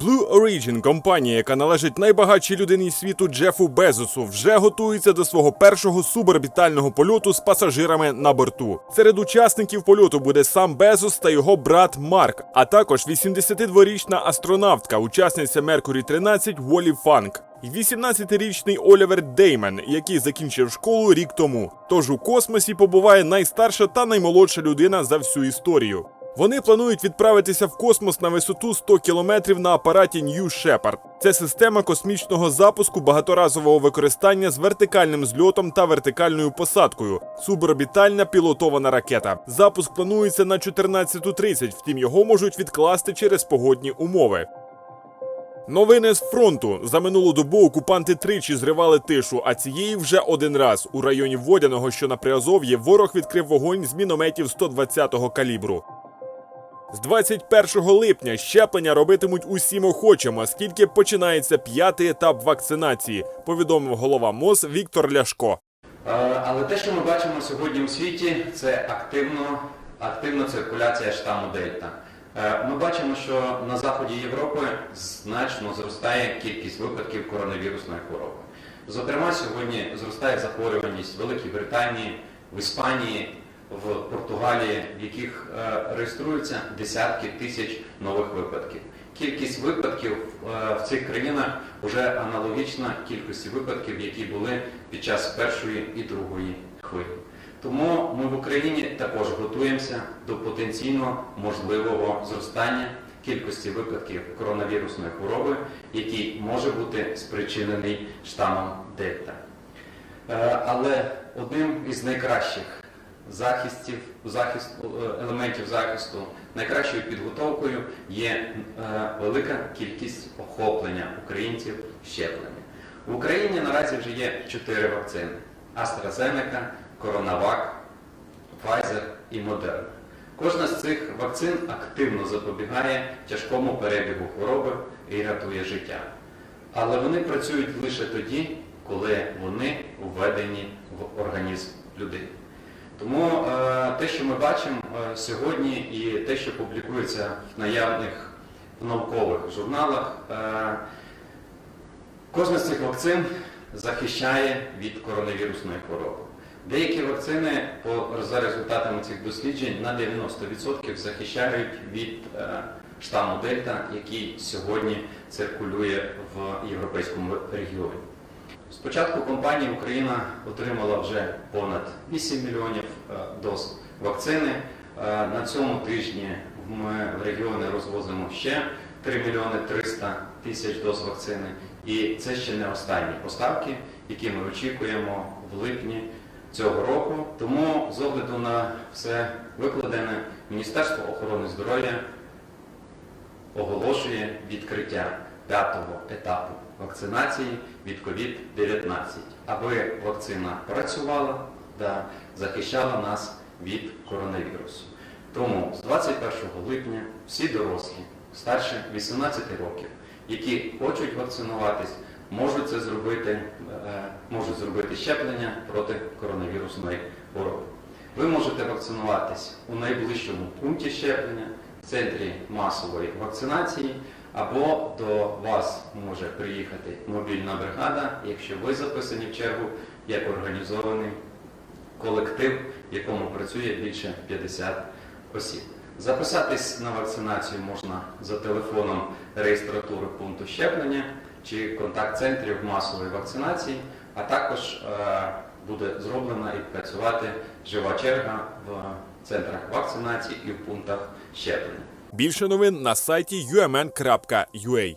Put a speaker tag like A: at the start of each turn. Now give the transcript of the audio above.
A: Blue Origin, компанія, яка належить найбагатшій людині світу Джефу Безосу, вже готується до свого першого суборбітального польоту з пасажирами на борту. Серед учасників польоту буде сам Безос та його брат Марк, а також 82-річна астронавтка, учасниця Меркурі 13 Волі Фанк. І 18-річний Олівер Деймен, який закінчив школу рік тому. Тож у космосі побуває найстарша та наймолодша людина за всю історію. Вони планують відправитися в космос на висоту 100 кілометрів на апараті New Shepard. Це система космічного запуску багаторазового використання з вертикальним зльотом та вертикальною посадкою. Суборбітальна пілотована ракета. Запуск планується на 14.30, втім його можуть відкласти через погодні умови. Новини з фронту за минулу добу окупанти тричі зривали тишу, а цієї вже один раз у районі Водяного, що на Приазов'ї, ворог відкрив вогонь з мінометів 120-го калібру. З 21 липня щеплення робитимуть усім охочим, оскільки починається п'ятий етап вакцинації, повідомив голова МОЗ Віктор Ляшко.
B: Е, Але те, що ми бачимо сьогодні у світі, це активно, активна циркуляція штаму Дельта. Е, Ми бачимо, що на заході Європи значно зростає кількість випадків коронавірусної хвороби. Зокрема, сьогодні зростає захворюваність в Великій Британії, в Іспанії, в Португалії, в яких е, реєструються десятки тисяч нових випадків. Кількість випадків е, в цих країнах вже аналогічна кількості випадків, які були під час першої і другої хвилі. Тому ми в Україні також готуємося до потенційно можливого зростання кількості випадків коронавірусної хвороби, який може бути спричинений штамом Дельта. Е, Але одним із найкращих захистів, захист, е, елементів захисту, найкращою підготовкою є е, велика кількість охоплення українців щепленням. В Україні наразі вже є чотири вакцини: AstraZeneca, CoronaVac, Pfizer і Moderna. Кожна з цих вакцин активно запобігає тяжкому перебігу хвороби і рятує життя. Але вони працюють лише тоді, коли вони введені в організм людини. Тому е, те, що ми бачимо е, сьогодні, і те, що публікується в наявних наукових журналах, е, кожна з цих вакцин захищає від коронавірусної хвороби. Деякі вакцини за результатами цих досліджень на 90% захищають від штаму Дельта, який сьогодні циркулює в європейському регіоні. Спочатку компанія Україна отримала вже понад 8 мільйонів е, доз вакцини. Е, На цьому тижні ми в регіони розвозимо ще 3 мільйони 300 тисяч доз вакцини. І це ще не останні поставки, які ми очікуємо в липні цього року. Тому з огляду на все викладене Міністерство охорони здоров'я оголошує відкриття п'ятого етапу вакцинації від COVID-19, аби вакцина працювала та захищала нас від коронавірусу. Тому з 21 липня всі дорослі, старше 18 років, які хочуть вакцинуватись, можуть це зробити, е, можуть зробити щеплення проти коронавірусної хвороби. Ви можете вакцинуватись у найближчому пункті щеплення, центрі масової вакцинації, або до вас може приїхати мобільна бригада, якщо ви записані в чергу як організований колектив, в якому працює більше 50 осіб. Записатись на вакцинацію можна за телефоном реєстратури пункту щеплення чи контакт-центрів масової вакцинації, а також е, буде зроблена і працювати жива черга в центрах вакцинації і в пунктах щеплення.
A: Більше новин на сайті umn.ua.